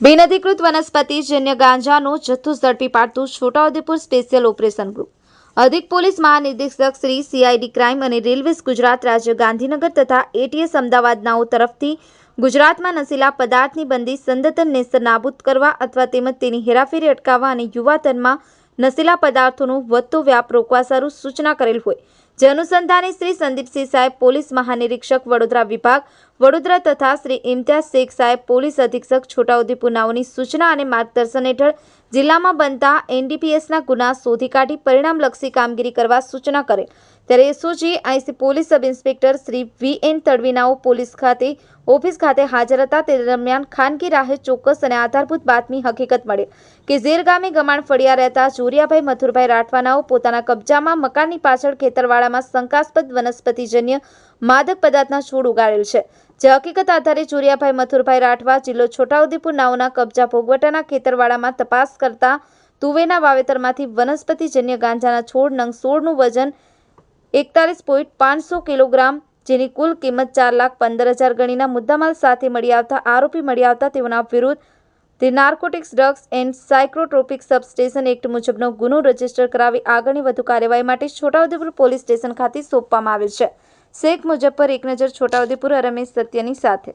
બિનઅધિકૃત વનસ્પતિજન્ય ગાંજાનો જથ્થો ઝડપી પાડતું છોટાઉદેપુર સ્પેશિયલ ઓપરેશન ગ્રુપ. અધિક પોલીસ મહાનિર્દેશક શ્રી સીઆઈડી ક્રાઇમ અને રેલવેઝ ગુજરાત રાજ્ય ગાંધીનગર તથા એટીએસ અમદાવાદનાઓ તરફથી ગુજરાતમાં નશીલા પદાર્થની બંદી સંદતન નેસ્ત નાબૂદ કરવા અથવા તેમજ તેની હેરાફેરી અટકાવવા અને યુવાતનમાં નશીલા પદાર્થોનો વધતો વ્યાપ રોકવા સારું સૂચના કરેલ હોય. જે અનુસંધાને શ્રી સંદીપસિંહ સાહેબ, પોલીસ મહાનિરીક્ષક વડોદરા વિભાગ, વડોદરા તથા શ્રી ઇમ્તિયાઝ શેખ સાહેબ, પોલીસ અધિક્ષક છોટાઉદેપુર નાઓની સૂચના અને માર્ગદર્શન હેઠળ જિલ્લામાં બનતા એનડીપીએસના ગુના શોધી કાઢી પરિણામલક્ષી કામગીરી કરવા સૂચના કરેલ ત્યારે SOG, IC police sub inspector Shri V N તડવીનાઓ police ખાતે, ઓફિસ ખાતે હાજર હતા. તે દરમિયાન ખાનગી રાહે ચોક્કસ અને આધારભૂત બાતમી હકીકત મળે કે ઝેર ગામે ગમાણ ફળિયા રહેતા જોરિયાભાઈ મથુરભાઈ રાઠવાનાઓ પોતાના કબજામાં મકાનની પાછળ ખેતરવાડામાં શંકાસ્પદ વનસ્પતિજન્ય માદક પદાર્થના છોડ ઉગાડેલ છે. જે હકીકત આધારે ચુરિયાભાઈ મથુરભાઈ રાઠવા જિલ્લો છોટાઉદેપુર નાઓના કબજા ભોગવટાના ખેતરવાડામાં તપાસ કરતા તુવેના વાવેતરમાંથી વનસ્પતિજન્ય ગાંજાના છોડ નંગ સોળનું વજન એકતાલીસ પોઈન્ટ પાંચસો કિલોગ્રામ, જેની કુલ કિંમત ચાર લાખ પંદર હજાર ગણીના મુદ્દામાલ સાથે મળી આવતા આરોપી મળી આવતા તેઓના વિરુદ્ધ the narcotics drugs and psychotropic substances act મુજબનો ગુનો રજિસ્ટર કરાવી આગળની વધુ કાર્યવાહી માટે છોટાઉદેપુર પોલીસ સ્ટેશન ખાતે સોંપવામાં આવેલ છે. શેખ મુજબ પર એક નજર છોટાઉદેપુર રમેશ સત્યની સાથે.